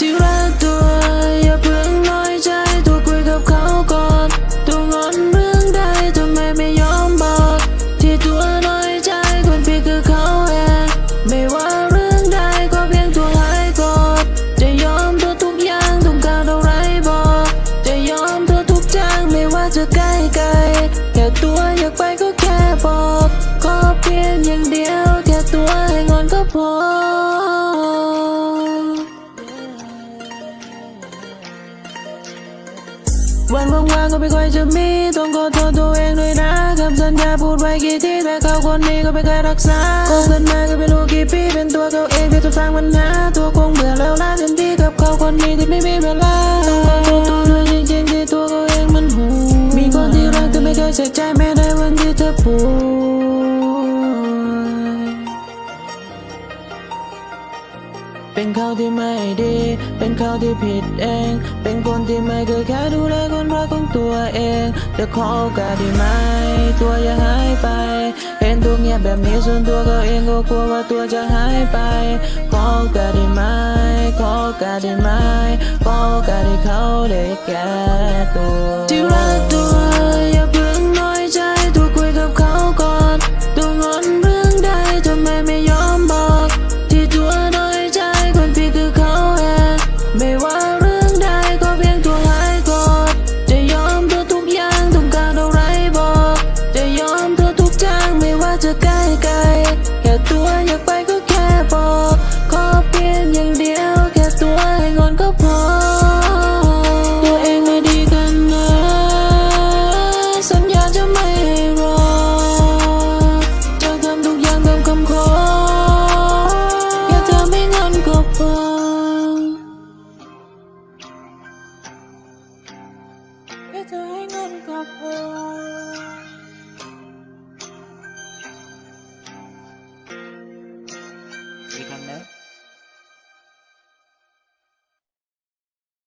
ที่รักตัวอย่าเพิ่งน้อยใจตัวคุยกับเขาก่นตัวงอนเรื่องใดทำไมไม่ยอมบอก ที่ตัวน้อยใจคนผิดคือเขาเองไม่ว่าเรื่องใดก็เพียงตัวหายกดจะยอมตัวทุกอย่างทุกการเท่ไรบอกจะยอมตัวทุกจางไม่ว่าจะใกลไกลแค่ตัวอยากไปก็แค่บอก ก็เพียงอย่างเดียวแค่ตัวงอนก็พอ วันว่างๆก็ไม่ค่อยจะมีต้องขอโทษตัวเองด้วยนะคำสัญญาพูดไว้กี่ทีแต่เขาคนนี้ก็ไม่เคยรักษาคบกันมาก็ไม่รู้กี่ปีเป็นตัวเขาเองที่จะสร้างปัญหาตัวคงเบื่อแล้วล่ะเต็มที่กับเขาคนนี้ที่ไม่มีเวลาต้องขอโทษตัวด้วยจริงๆที่ตัวเขาเองมันหูมีคนที่รักแต่ไม่เคยใส่ใจแม้ในวันที่เธอปู เป็นเขาที่ไม่ดี เป็นเขาที่ผิดเอง เป็นคนที่ไม่เคยแค่ดูแลคนรักของตัวเอง จะขอโอกาสได้ไหม ตัวอย่าหายไป เห็นตัวเงียบแบบนี้ส่วนตัวเขาเองก็กลัวว่าตัวจะหายไป ขอโอกาสได้ไหม ขอโอกาสได้ไหม ขอโอกาสให้เขาได้แก้ตัว่เธอให้เงินก็พอีกครั้งนะ